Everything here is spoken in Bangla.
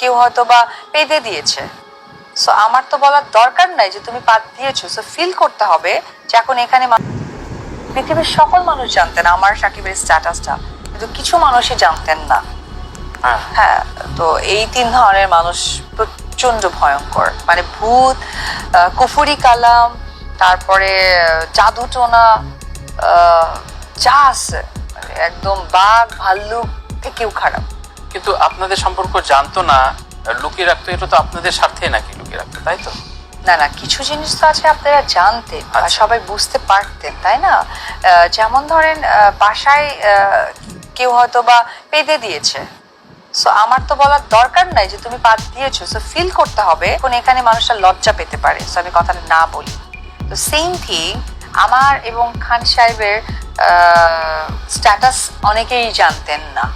কেউ হয়তো বা পেতে দিয়েছে। সো আমার তো বলার দরকার নাই যে তুমি পাত দিয়েছ। সো ফিল করতে হবে যে এখন এখানে পৃথিবীর সকল মানুষ জানতেন আমার সাকিবের স্ট্যাটাসটা কিন্তু কিছু মানুষই জানতেন না। হ্যাঁ। হ্যাঁ তো এই তিন ধরনের মানুষ প্রচণ্ড ভয়ঙ্কর। মানে ভূত কুফুরি কালাম তারপরে জাদুটোনা যা আছে মানে একদম বাঘ ভাল্লুক থেকেও খারাপ। কিন্তু আপনাদের সম্পর্ক জানতো না লুকিয়ে রাখতো এটা তো আপনাদের স্বার্থে নাকি লুকিয়ে রাখতো তাই তো? না না কিছু জিনিস তো আছে আপনারা জানতেন বা আচ্ছা। সবাই বুঝতে পারতেন তাই না? যেমন ধরেন বাসায় কেউ হয়তো বা পেতে দিয়েছে। সো আমার তো বলার দরকার নাই যে তুমি পাত দিয়েছ সো ফিল করতে হবে এখন এখানে মানুষটা লজ্জা পেতে পারে সো আমি কথাটা না বলি। তো সেম থিং আমার এবং খান সাহেবের স্ট্যাটাস অনেকেই জানতেন না।